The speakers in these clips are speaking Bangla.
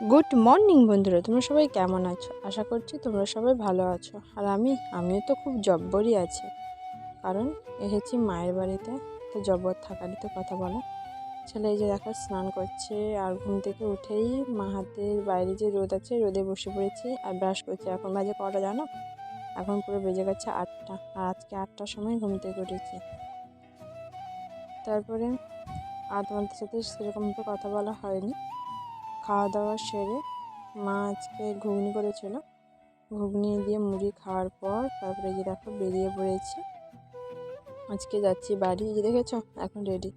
গুড মর্নিং বন্ধুরা, তোমরা সবাই কেমন আছো? আশা করছি তোমরা সবাই ভালো আছো। আর আমি, আমিও তো খুব জব্বরই আছি। কারণ এসেছি মায়ের বাড়িতে, তো জব্বর থাকারই তো কথা বলো। ছেলে এই যে দেখো, স্নান করছে আর ঘুম থেকে উঠেই মা হাতের বাইরে যে রোদ আছে, রোদে বসে পড়েছি আর ব্রাশ করছে। এখন বাজে কটা জানো? এখন পুরো বেজে গেছে আটটা, আর আজকে আটটার সময় ঘুম থেকে উঠেছি। তারপরে আর তোমাদের সাথে সেরকমভাবে কথা বলা হয়নি। খাওয়া দাওয়া সেরে মা আজকে ঘুগনি করেছিল। ঘুগনি দিয়ে মুড়ি খাওয়ার পর তারপরে যে দেখো বেরিয়ে পড়েছি। আজকে যাচ্ছি বাড়ি যে দেখেছ? এখন রেডি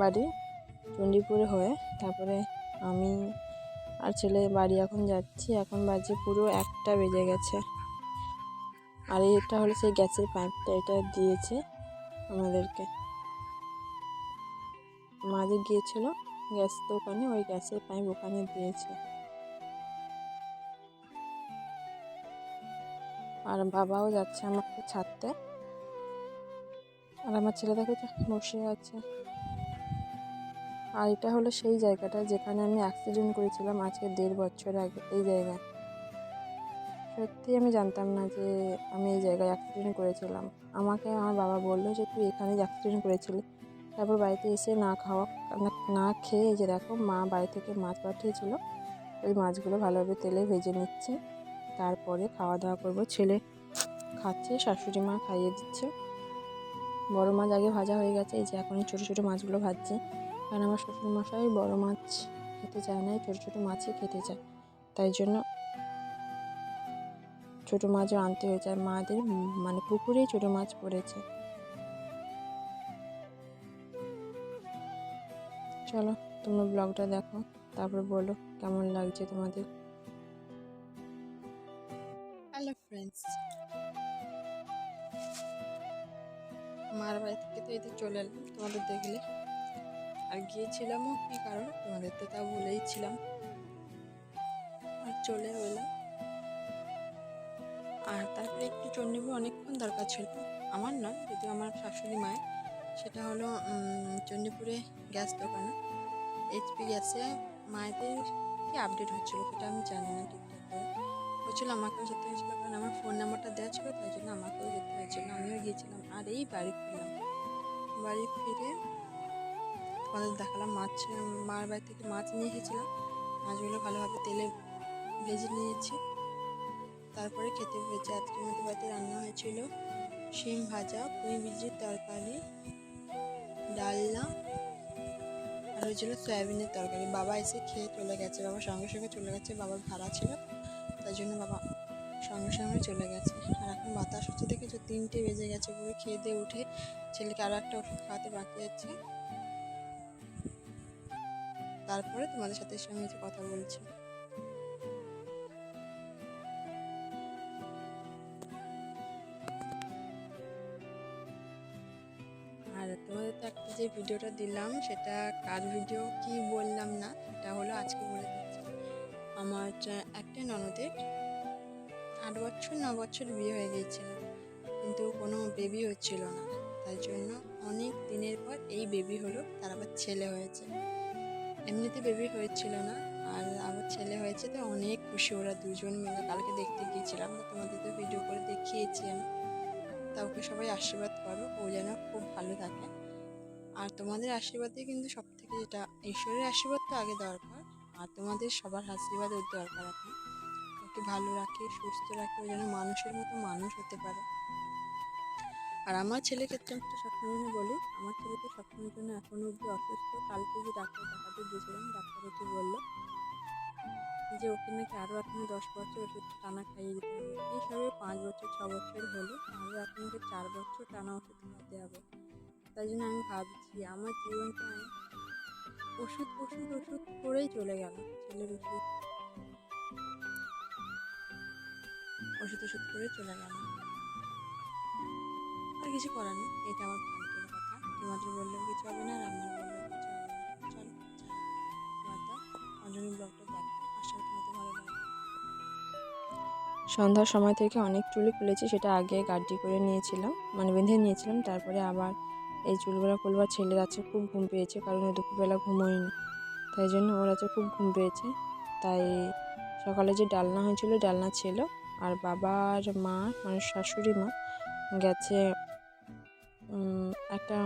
বাড়ি চণ্ডীপুরে হয়ে তারপরে আমি আর ছেলে বাড়ি এখন যাচ্ছি। এখন বাজে পুরো একটা বেজে গেছে। আর এটা হলো সেই গ্যাসের পাইপটা, এটা দিয়েছে আমাদেরকে। মা যে গিয়েছিল গ্যাস দোকানে, ওই গ্যাসের পাইপ ওখানে দিয়েছে। আর বাবাও যাচ্ছে আমাকে ছাড়তে। আর আমার ছেলে দেখো বসে আছে। আর এটা হলো সেই জায়গাটা যেখানে আমি অ্যাক্সিডেন্ট করেছিলাম আজকে দেড় বছর আগে, এই জায়গায়। সত্যি আমি জানতাম না যে আমি এই জায়গায় অ্যাক্সিডেন্ট করেছিলাম। আমাকে আমার বাবা বলল যে, তুই এখানেই অ্যাক্সিডেন্ট করেছিলি। তারপর বাড়িতে এসে না খাওয়া, না খেয়ে যে দেখো মা বাড়ি থেকে মাছ পাঠিয়েছিল। ওই মাছগুলো ভালোভাবে তেলে ভেজে নিচ্ছে। তারপরে খাওয়া দাওয়া করব। ছেলে খাচ্ছে, শাশুড়ি মা খাইয়ে দিচ্ছে। বড় মাছ আগে ভাজা হয়ে গেছে। এই যে এখন ছোটো ছোটো মাছগুলো ভাজছি। কারণ আমার শ্বশুর মশাই বড় মাছ খেতে চায় না ছোটো ছোটো মাছই খেতে চায়। তাই জন্য ছোটো মাছও আনতে হয়ে যায় মাদের মানে পুকুরেই ছোটো মাছ পড়েছে। চলো তোমরা ব্লগটা দেখো। তারপর বলো কেমন লাগছে তোমাদের। হ্যালো ফ্রেন্ডস মার বাড়ি থেকে তো এতে চলে এলাম তোমাদের দেখলে। আর গিয়েছিলামও কি কারণ তোমাদের তো তা বলেইছিলাম আর চলে এলাম আর তারপরে একটু চণ্ডীপুর অনেকক্ষণ দরকার ছিল। আমার নয় যদি আমার শাশুড়ি মায়ের। সেটা হলো চণ্ডীপুরে গ্যাস দোকানে। এইচপি গ্যাসে মায়েদের কি আপডেট হচ্ছিল সেটা আমি জানি না ঠিকঠাক করে। হচ্ছিল আমাকেও যেতে হয়েছিলো, কারণ আমার ফোন নাম্বারটা দেওয়া ছিল, তাই জন্য আমাকেও যেতে হয়েছিল। আমিও গিয়েছিলাম, আর এই বাড়ি ফিরলাম। বাড়ি ফিরে তোমাদের দেখালাম, মাছ, মার বাড়ি থেকে মাছ নিয়ে এসেছিলাম মাছগুলো ভালোভাবে তেলে ভেজে নিয়েছি। তারপরে খেতে হয়েছে, আজকে আমাদের বাড়িতে রান্না হয়েছিল শিম ভাজা, পুঁই বীজের তরকারি ডালনা আর হয়েছিল সয়াবিনের তরকারি। বাবা এসে খেয়ে চলে গেছে। বাবা সঙ্গে সঙ্গে চলে গেছে। বাবার ভাড়া ছিল। তাই জন্য বাবা সঙ্গে সঙ্গে চলে গেছে। আর এখন বাতাস হচ্ছে দেখেছ তিনটে বেজে গেছে পুরো। খেয়ে দিয়ে উঠে ছেলেকে আরও একটা ওষুধ খাওয়াতে বাকি আছে। তারপরে তোমাদের সাথে সঙ্গে কথা বলছি। একটা যে ভিডিওটা দিলাম, সেটা কার ভিডিও কি বললাম না, সেটা হলো আজকে বলে দিচ্ছি। আমার একটা ননদের আট বছর, ন বছর বিয়ে হয়ে গিয়েছিল, কিন্তু কোনো বেবি হচ্ছিল না। তাই জন্য অনেক দিনের পর এই বেবি হলো, তার আবার ছেলে হয়েছে। এমনিতে বেবি হয়েছিল না, আর আবার ছেলে হয়েছে তো অনেক খুশি ওরা দুজন মিলে। কালকে দেখতে গিয়েছিলাম তোমাদের তো ভিডিও করে দেখিয়েছি আমি। তা ওকে সবাই আশীর্বাদ করো, ও যেন খুব ভালো থাকে। আর তোমাদের আশীর্বাদই কিন্তু সব থেকে যেটা, ঈশ্বরের আশীর্বাদ তো আগে দরকার, আর তোমাদের সবার আশীর্বাদ ওর দরকার এখন ওকে ভালো রাখে, সুস্থ রাখে ও যেন মানুষের মতো মানুষ হতে পারে। আর আমার ছেলের ক্ষেত্রে আমি সবসময় বলি, আমার ছেলে তো সবসময়ের জন্য এখনও অবধি অসুস্থ। কালকে যে ডাক্তার দেখাতে গিয়েছিলাম, ডাক্তার ওকে বলল যে, ওকে নাকি আরও এখনও দশ বছর ওষুধ টানা খাইয়ে দিতে হবে। এই সবে পাঁচ বছর, ছ বছর হলো আরও ওকে চার বছর টানা ওষুধ খাওয়াতে হবে। তাই জন্য আমি ভাবছি আমার জীবনটা আমি ওষুধ ওষুধ ওষুধ করেই চলে গেল, ছেলের ওষুধ। ওষুধ ওষুধ করে চলে গেল। আর কিছু করার নেই, এটা আমার ভাগ্যের কথা। তোমাদের বললেও কিছু হবে না আমার কিছু হবে না। চলো অঞ্জনী ব্লগটা আশা করি তোমাদের ভালো সন্ধ্যার সময় থেকে অনেক চুলই খুলেছি, সেটা আগে গাড্ডি করে নিয়েছিলাম মানে বেঁধে নিয়েছিলাম, তারপরে আবার এই চুলগুলো খুলবার ছেলের আছে খুব ঘুম পেয়েছে, কারণ দুপুরবেলা ঘুমোয়নি। তাই জন্য ওর আছে খুব ঘুম পেয়েছে। তাই সকালে যে ডালনা হয়েছিল, ডালনা ছিল, আর বাবার মা মানে শাশুড়ি মা গেছে একটা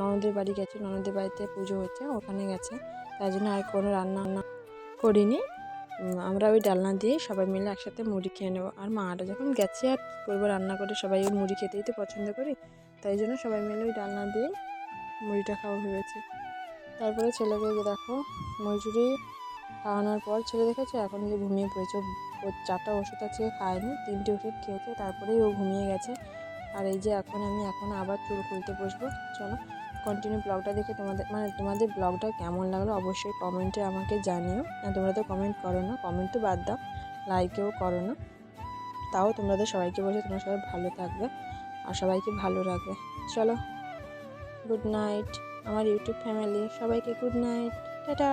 ননদের বাড়ি গেছে, ননদের বাড়িতে পুজো হচ্ছে, ওখানে গেছে। তাই জন্য আর কোনো রান্না বান্না করিনি। আমরা ওই ডালনা দিয়ে সবাই মিলে একসাথে মুড়ি খেয়ে নেব। আর মাটা যখন গেছে আর করব, রান্না করে সবাই ওই মুড়ি খেতেই তো পছন্দ করি। তাই জন্য সবাই মিলে ওই ডালনা দিয়ে মুড়িটা খাওয়া ভেবেছে তারপরে ছেলেকে দেখো, মজুরি খাওয়ানোর পর ছেলে দেখেছে এখন যে ঘুমিয়ে পড়েছে। ও চারটা ওষুধ আছে, খায়নি, তিনটে ওষুধ খেয়েছে, তারপরেই ও ঘুমিয়ে গেছে। আর এই যে এখন আমি এখন আবার চুল খুলতে বসবো। চলো কন্টিনিউ ব্লগটা দেখে তোমাদের মানে তোমাদের ব্লগটা কেমন লাগল অবশ্যই কমেন্টে আমাকে জানিও। আর তোমরা তো কমেন্ট করো না কমেন্ট তো বাদ দাও লাইকেও করো না। তাও তোমাদের সবাইকে বলছে তোমরা সবাই ভালো থাকবে। আর সবাইকে ভালো রাখবে। চলো গুড নাইট আমার ইউটিউব ফ্যামিলি সবাইকে গুড নাইট টাটা।